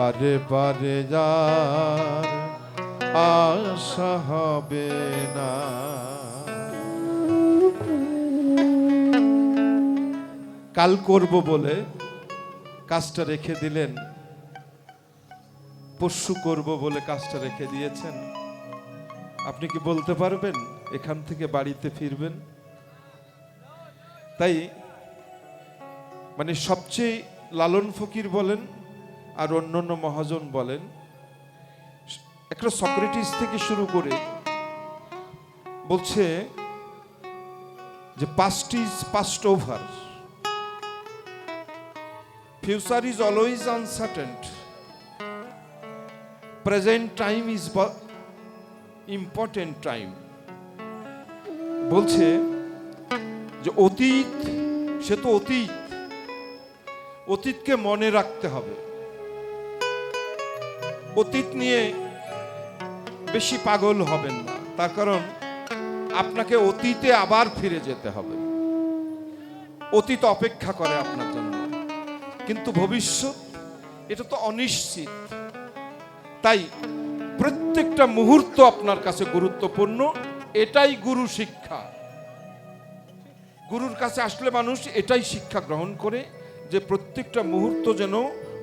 বারে বারে যার আশা হবে না। কাল করব বলে কাজটা রেখে দিলেন। পরশু করব বলে কাজটা রেখে দিয়েছেন। আপনি কি বলতে পারবেন? এখান থেকে বাড়িতে ফিরবেন? তাই মানে সবচেয়ে লালন ফকির বলেন আর অন্যান্য মহাজন বলেন, একটা সক্রেটিস থেকে শুরু করে বলছে যে past is past over future is always uncertain present time is important time বলছে যে অতীত, সে তো অতীত। অতীতকে মনে রাখতে হবে। অতীত নিয়ে বেশি পাগল হবেন না। তার কারণ আপনাকে অতীতে আবার ফিরে যেতে হবে। অতীত অপেক্ষা করে আপনার জন্য। কিন্তু ভবিষ্যৎ, এটা তো অনিশ্চিত। তাই প্রত্যেকটা মুহূর্ত আপনার কাছে গুরুত্বপূর্ণ। এটাই গুরু শিক্ষা। গুরুর কাছে আসলে মানুষ এটাই শিক্ষা গ্রহণ করে যে প্রত্যেকটা মুহূর্ত যেন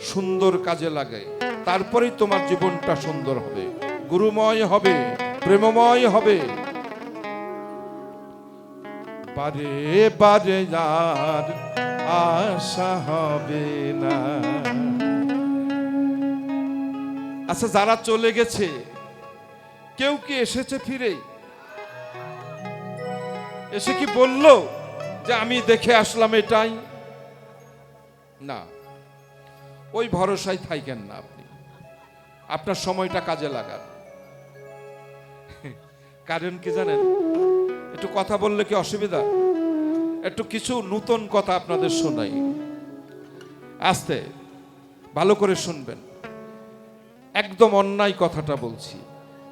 সুন্দর কাজে লাগে। তারপরেই তোমার জীবনটা সুন্দর হবে। গুরুময় হবে, প্রেমময় হবে। বারে বারে যার আশা হবে না। আচ্ছা যারা চলে গেছে, কেউ কি এসেছে ফিরে? এসে কি বলল যে, আমি দেখে আসলাম এটাই না। ওই ভরসায় থাইকেন না আপনি। আপনার সময়টা কাজে লাগান। কারণ কি জানেন? একটু কথা বললে কি অসুবিধা? একটু কিছু নূতন কথা আপনাদের শোনাই। আস্তে, ভালো করে শুনবেন। একদম অন্যায় কথাটা বলছি।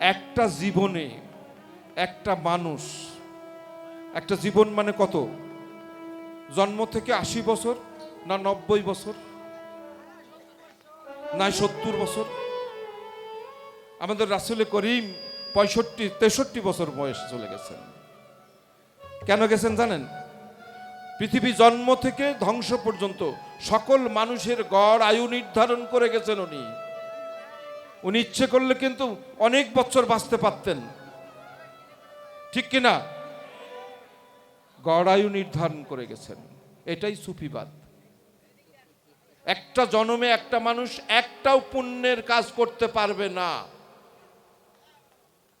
একটা জীবনে একটা মানুষ, একটা জীবন মানে কত? জন্ম থেকে আশি বছর না নব্বই বছর? না সত্তর বছর। আমাদের রাসুলে করিম পঁয়ষট্টি, তেষট্টি বছর বয়স চলে গেছেন। কেন গেছেন জানেন? পৃথিবী জন্ম থেকে ধ্বংস পর্যন্ত সকল মানুষের গড় আয়ু নির্ধারণ করে গেছেন উনি। উনি ইচ্ছে করলে কিন্তু অনেক বছর বাঁচতে পারতেন। ঠিক কিনা? গড় আয়ু নির্ধারণ করে গেছেন। এটাই সুফিবাদ একটা জন্মে একটা মানুষ একটাও পুণ্যের কাজ করতে পারবে না।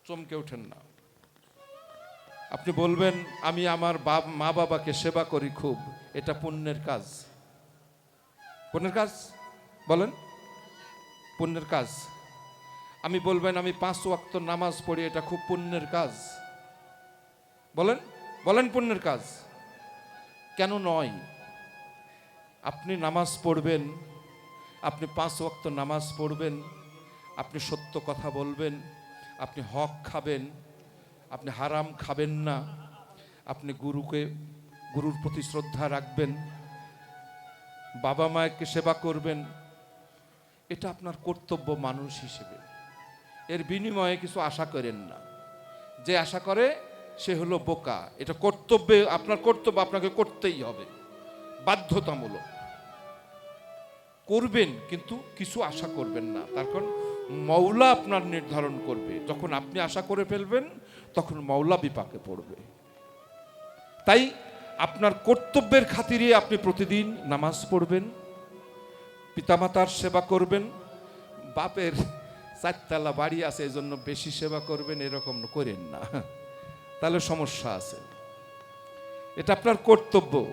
চমকে ওঠেন না। আপনি বলবেন, আমি আমার বাপ, মা বাবাকে সেবা করি খুব, এটা পুণ্যের কাজ। পুণ্যের কাজ? বলেন। পুণ্যের কাজ। আমি বলবেন, আমি পাঁচ ওয়াক্ত নামাজ পড়ি, এটা খুব পুণ্যের কাজ। বলেন। বলেন পুণ্যের কাজ। কেন নয়? নামাজ পড়বেন, আপনি পাঁচ ওয়াক্ত নামাজ পড়বেন, আপনি সত্য কথা বলবেন, আপনি হক খাবেন, আপনি হারাম খাবেন না, আপনি গুরুকে, গুরুর প্রতি শ্রদ্ধা রাখবেন, বাবা মায়েরকে সেবা করবেন, এটা আপনার কর্তব্য মানুষ হিসেবে। এর বিনিময়ে কিছু আশা করেন না। যে আশা করে, সে হলো বোকা। এটা কর্তব্যে, আপনার কর্তব্য আপনাকে করতেই হবে। বাধ্যতামূলক। করবেন কিন্তু কিছু আশা করবেন না। তার কারণ মৌলা আপনার নির্ধারণ করবে। যখন আপনি আশা করে ফেলবেন, তখন মৌলা বিপাকে পড়বে। তাই আপনার কর্তব্যের খাতিরে আপনি প্রতিদিন নামাজ পড়বেন, পিতামাতার সেবা করবেন, বাপের চারতলা বাড়ি আছে এই জন্য বেশি সেবা করবেন, এরকম করেন না। তাহলে সমস্যা আছে। এটা আপনার কর্তব্য।